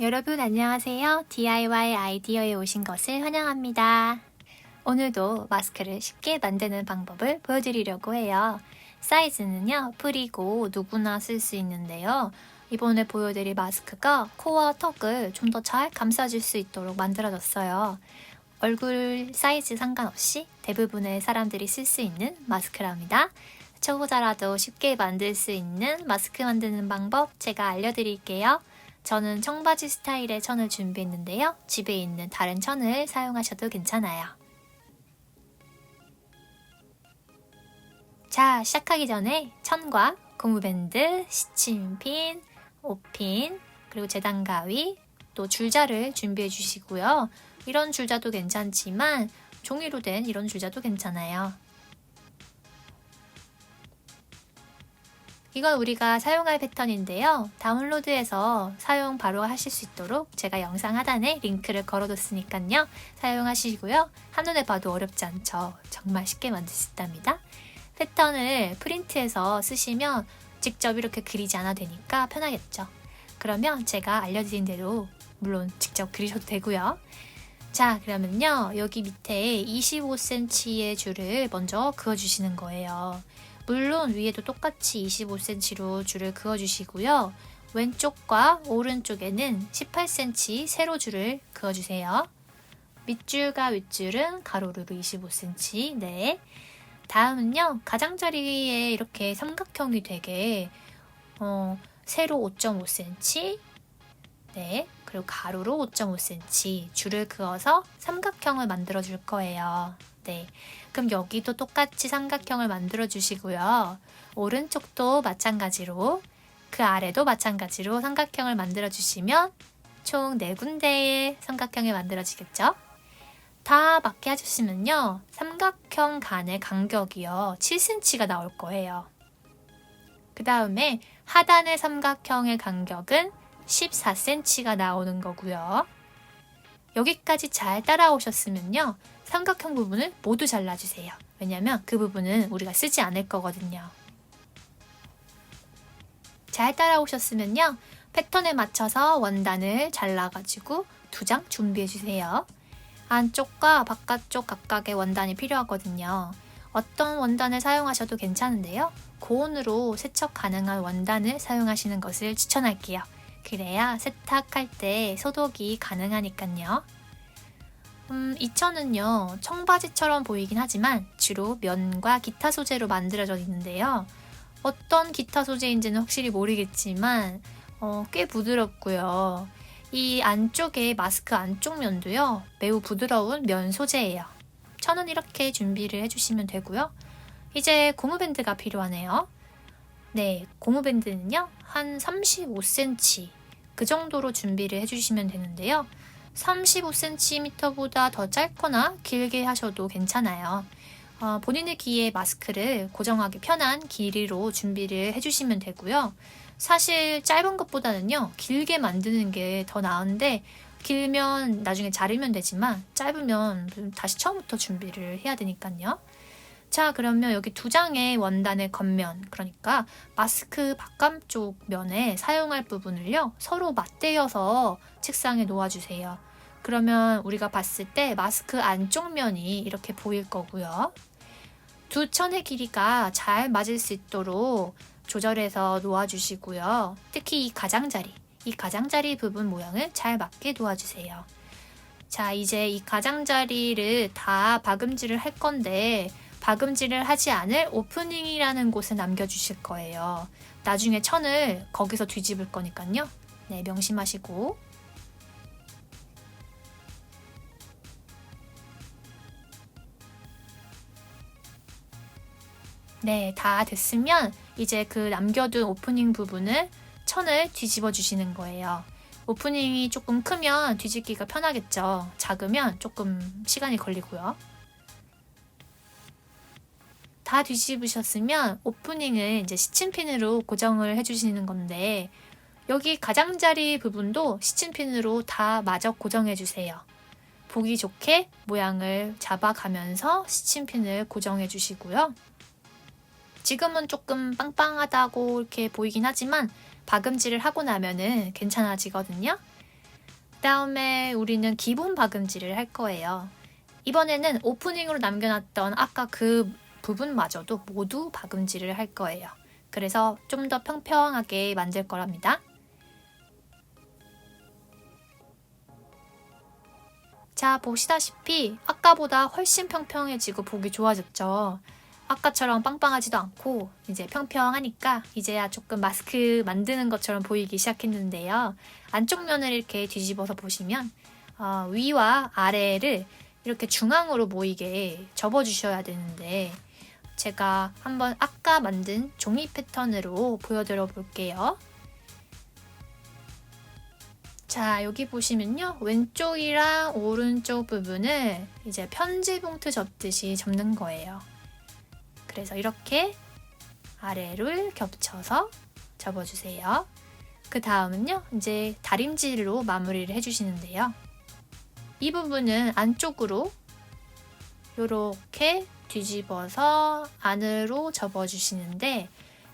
여러분 안녕하세요. DIY 아이디어에 오신 것을 환영합니다. 오늘도 마스크를 쉽게 만드는 방법을 보여드리려고 해요. 사이즈는요, 풀이고 누구나 쓸 수 있는데요. 이번에 보여드릴 마스크가 코와 턱을 좀 더 잘 감싸줄 수 있도록 만들어졌어요. 얼굴 사이즈 상관없이 대부분의 사람들이 쓸 수 있는 마스크랍니다. 초보자라도 쉽게 만들 수 있는 마스크 만드는 방법 제가 알려드릴게요. 저는 청바지 스타일의 천을 준비했는데요. 집에 있는 다른 천을 사용하셔도 괜찮아요. 자, 시작하기 전에 천과 고무밴드, 시침핀, 옷핀, 그리고 재단 가위, 또 줄자를 준비해 주시고요. 이런 줄자도 괜찮지만 종이로 된 이런 줄자도 괜찮아요. 이건 우리가 사용할 패턴인데요. 다운로드해서 사용 바로 하실 수 있도록 제가 영상 하단에 링크를 걸어뒀으니까요. 사용하시고요. 한눈에 봐도 어렵지 않죠. 정말 쉽게 만들 수 있답니다. 패턴을 프린트해서 쓰시면 직접 이렇게 그리지 않아도 되니까 편하겠죠. 그러면 제가 알려드린 대로 물론 직접 그리셔도 되고요. 자, 그러면요. 여기 밑에 25cm의 줄을 먼저 그어주시는 거예요. 물론 위에도 똑같이 25cm로 줄을 그어주시고요. 왼쪽과 오른쪽에는 18cm 세로 줄을 그어주세요. 밑줄과 윗줄은 가로로 25cm. 네. 다음은요. 가장자리에 이렇게 삼각형이 되게 어, 세로 5.5cm. 네. 그리고 가로로 5.5cm 줄을 그어서 삼각형을 만들어 줄 거예요. 네. 그럼 여기도 똑같이 삼각형을 만들어 주시고요. 오른쪽도 마찬가지로 그 아래도 마찬가지로 삼각형을 만들어 주시면 총 4군데의 삼각형이 만들어지겠죠? 다 맞게 해주시면요. 삼각형 간의 간격이요. 7cm가 나올 거예요. 그 다음에 하단의 삼각형의 간격은 14cm가 나오는 거고요. 여기까지 잘 따라오셨으면요. 삼각형 부분을 모두 잘라주세요. 왜냐면 그 부분은 우리가 쓰지 않을 거거든요. 잘 따라오셨으면요. 패턴에 맞춰서 원단을 잘라가지고 두 장 준비해주세요. 안쪽과 바깥쪽 각각의 원단이 필요하거든요. 어떤 원단을 사용하셔도 괜찮은데요. 고온으로 세척 가능한 원단을 사용하시는 것을 추천할게요. 그래야 세탁할 때 소독이 가능하니까요. 음, 이 천은요, 청바지처럼 보이긴 하지만 주로 면과 기타 소재로 만들어져 있는데요. 어떤 기타 소재인지는 확실히 모르겠지만, 어, 꽤 부드럽고요. 이 안쪽에 마스크 안쪽 면도요, 매우 부드러운 면 소재예요. 천은 이렇게 준비를 해주시면 되고요. 이제 고무밴드가 필요하네요. 네, 고무밴드는요, 한 35cm 그 정도로 준비를 해주시면 되는데요. 35cm보다 더 짧거나 길게 하셔도 괜찮아요. 어, 본인의 귀에 마스크를 고정하기 편한 길이로 준비를 해주시면 되고요. 사실 짧은 것보다는요, 길게 만드는 게 더 나은데, 길면 나중에 자르면 되지만, 짧으면 다시 처음부터 준비를 해야 되니까요. 자, 그러면 여기 두 장의 원단의 겉면, 그러니까 마스크 바깥쪽 면에 사용할 부분을요, 서로 맞대어서 책상에 놓아주세요. 그러면 우리가 봤을 때 마스크 안쪽 면이 이렇게 보일 거고요. 두 천의 길이가 잘 맞을 수 있도록 조절해서 놓아주시고요. 특히 이 가장자리, 이 가장자리 부분 모양을 잘 맞게 놓아주세요. 자, 이제 이 가장자리를 다 박음질을 할 건데, 박음질을 하지 않을 오프닝이라는 곳에 남겨주실 거예요. 나중에 천을 거기서 뒤집을 거니까요. 네, 명심하시고. 네, 다 됐으면 이제 그 남겨둔 오프닝 부분을 천을 뒤집어 주시는 거예요. 오프닝이 조금 크면 뒤집기가 편하겠죠. 작으면 조금 시간이 걸리고요. 다 뒤집으셨으면 오프닝을 이제 시침핀으로 고정을 해주시는 건데 여기 가장자리 부분도 시침핀으로 다 마저 고정해 주세요. 보기 좋게 모양을 잡아가면서 시침핀을 고정해 주시고요. 지금은 조금 빵빵하다고 이렇게 보이긴 하지만 박음질을 하고 나면은 괜찮아지거든요. 다음에 우리는 기본 박음질을 할 거예요. 이번에는 오프닝으로 남겨놨던 아까 그 부분마저도 모두 박음질을 할 거예요. 그래서 좀 더 평평하게 만들 거랍니다. 자, 보시다시피 아까보다 훨씬 평평해지고 보기 좋아졌죠. 아까처럼 빵빵하지도 않고 이제 평평하니까 이제야 조금 마스크 만드는 것처럼 보이기 시작했는데요. 안쪽 면을 이렇게 뒤집어서 보시면 어, 위와 아래를 이렇게 중앙으로 모이게 접어주셔야 되는데 제가 한번 아까 만든 종이 패턴으로 보여드려 볼게요. 자, 여기 보시면요. 왼쪽이랑 오른쪽 부분을 이제 편지 봉투 접듯이 접는 거예요. 그래서 이렇게 아래를 겹쳐서 접어주세요. 그 다음은요, 이제 다림질로 마무리를 해주시는데요. 이 부분은 안쪽으로 이렇게 뒤집어서 안으로 접어주시는데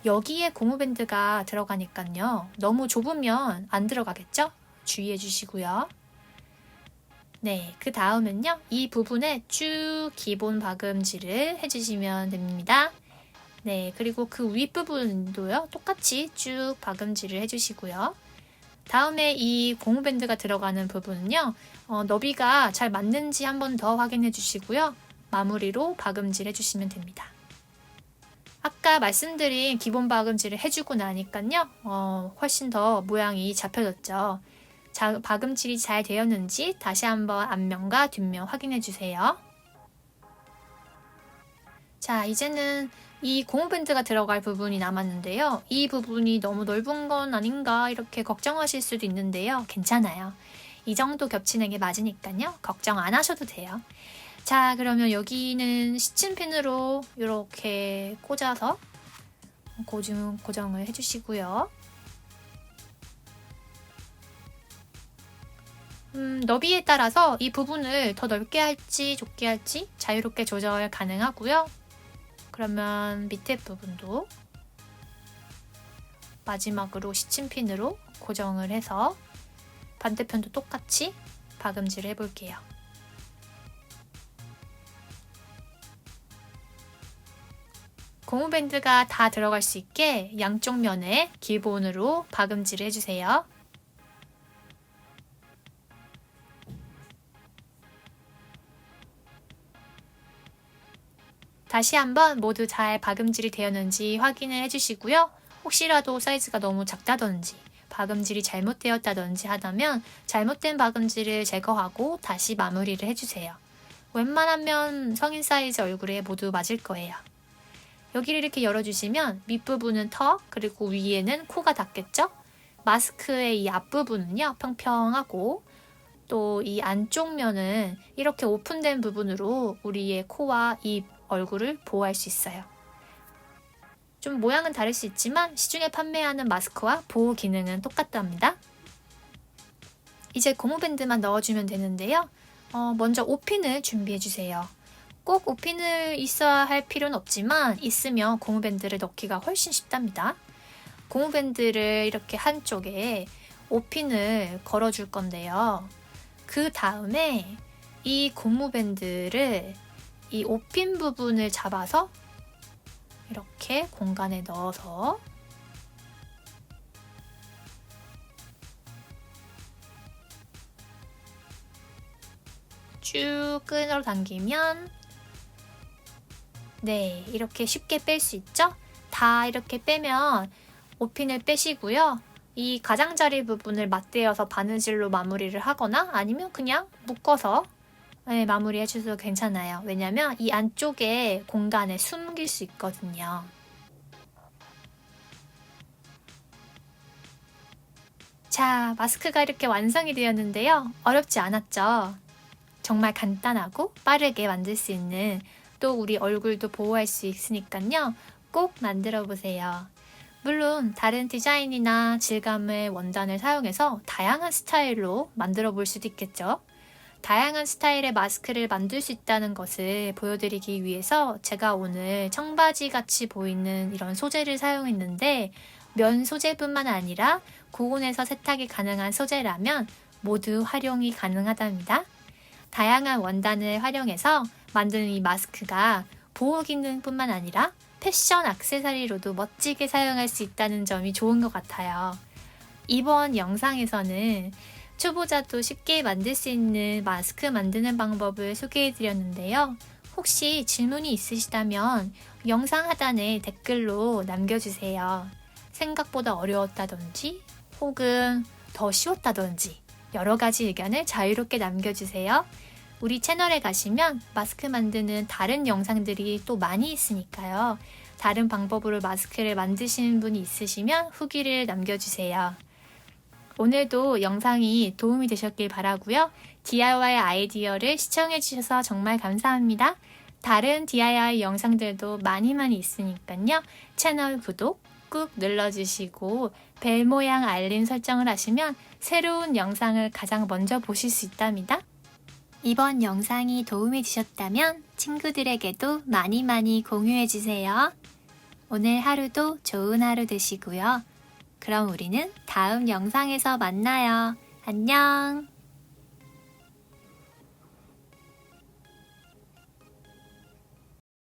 여기에 고무밴드가 들어가니까요. 너무 좁으면 안 들어가겠죠? 주의해 주시고요. 네, 그 다음은요. 이 부분에 쭉 기본 박음질을 해주시면 됩니다. 네, 그리고 그 윗부분도요. 똑같이 쭉 박음질을 해주시고요. 다음에 이 고무밴드가 들어가는 부분은요. 어, 너비가 잘 맞는지 한번 더 확인해 주시고요. 마무리로 박음질 해주시면 됩니다. 아까 말씀드린 기본 박음질을 해주고 나니까요. 어, 훨씬 더 모양이 잡혀졌죠. 자, 박음질이 잘 되었는지 다시 한번 앞면과 뒷면 확인해 주세요. 자, 이제는 이 고무밴드가 들어갈 부분이 남았는데요. 이 부분이 너무 넓은 건 아닌가 이렇게 걱정하실 수도 있는데요. 괜찮아요. 이 정도 겹치는 게 맞으니까요. 걱정 안 하셔도 돼요. 자, 그러면 여기는 시침핀으로 이렇게 꽂아서 고정, 고정을 해주시고요. 음, 너비에 따라서 이 부분을 더 넓게 할지 좁게 할지 자유롭게 조절 가능하고요. 그러면 밑에 부분도 마지막으로 시침핀으로 고정을 해서 반대편도 똑같이 박음질을 해볼게요. 고무밴드가 다 들어갈 수 있게 양쪽 면에 기본으로 박음질을 해주세요. 다시 한번 모두 잘 박음질이 되었는지 확인을 해주시고요. 혹시라도 사이즈가 너무 작다든지 박음질이 잘못되었다든지 하다면 잘못된 박음질을 제거하고 다시 마무리를 해주세요. 웬만하면 성인 사이즈 얼굴에 모두 맞을 거예요. 여기를 이렇게 열어주시면 밑부분은 턱, 그리고 위에는 코가 닿겠죠? 마스크의 이 앞부분은요, 평평하고 또 이 안쪽 면은 이렇게 오픈된 부분으로 우리의 코와 입, 얼굴을 보호할 수 있어요. 좀 모양은 다를 수 있지만 시중에 판매하는 마스크와 보호 기능은 똑같답니다. 이제 고무밴드만 넣어주면 되는데요. 어, 먼저 옷핀을 준비해 주세요. 꼭 옷핀을 있어야 할 필요는 없지만 있으면 고무밴드를 넣기가 훨씬 쉽답니다. 고무밴드를 이렇게 한쪽에 옷핀을 걸어줄 건데요. 그 다음에 이 고무밴드를 이 옷핀 부분을 잡아서 이렇게 공간에 넣어서 쭉 끈으로 당기면 네 이렇게 쉽게 뺄 수 있죠? 다 이렇게 빼면 옷핀을 빼시고요. 이 가장자리 부분을 맞대어서 바느질로 마무리를 하거나 아니면 그냥 묶어서 네, 마무리 해주셔도 괜찮아요. 왜냐면 이 안쪽에 공간에 숨길 수 있거든요. 자, 마스크가 이렇게 완성이 되었는데요. 어렵지 않았죠? 정말 간단하고 빠르게 만들 수 있는 또 우리 얼굴도 보호할 수 있으니까요. 꼭 만들어 보세요. 물론 다른 디자인이나 질감의 원단을 사용해서 다양한 스타일로 만들어 볼 수도 있겠죠. 다양한 스타일의 마스크를 만들 수 있다는 것을 보여드리기 위해서 제가 오늘 청바지 같이 보이는 이런 소재를 사용했는데 면 소재뿐만 아니라 고온에서 세탁이 가능한 소재라면 모두 활용이 가능하답니다. 다양한 원단을 활용해서 만드는 이 마스크가 보호 기능뿐만 아니라 패션 액세서리로도 멋지게 사용할 수 있다는 점이 좋은 것 같아요. 이번 영상에서는 초보자도 쉽게 만들 수 있는 마스크 만드는 방법을 소개해 드렸는데요. 혹시 질문이 있으시다면 영상 하단에 댓글로 남겨주세요. 생각보다 어려웠다든지 혹은 더 쉬웠다든지 여러 가지 의견을 자유롭게 남겨주세요. 우리 채널에 가시면 마스크 만드는 다른 영상들이 또 많이 있으니까요. 다른 방법으로 마스크를 만드시는 분이 있으시면 후기를 남겨주세요. 오늘도 영상이 도움이 되셨길 바라고요. DIY 아이디어를 시청해주셔서 정말 감사합니다. 다른 DIY 영상들도 많이 많이 있으니까요. 채널 구독 꾹 눌러주시고 벨 모양 알림 설정을 하시면 새로운 영상을 가장 먼저 보실 수 있답니다. 이번 영상이 도움이 되셨다면 친구들에게도 많이 많이 공유해주세요. 오늘 하루도 좋은 하루 되시고요. 그럼 우리는 다음 영상에서 만나요. 안녕!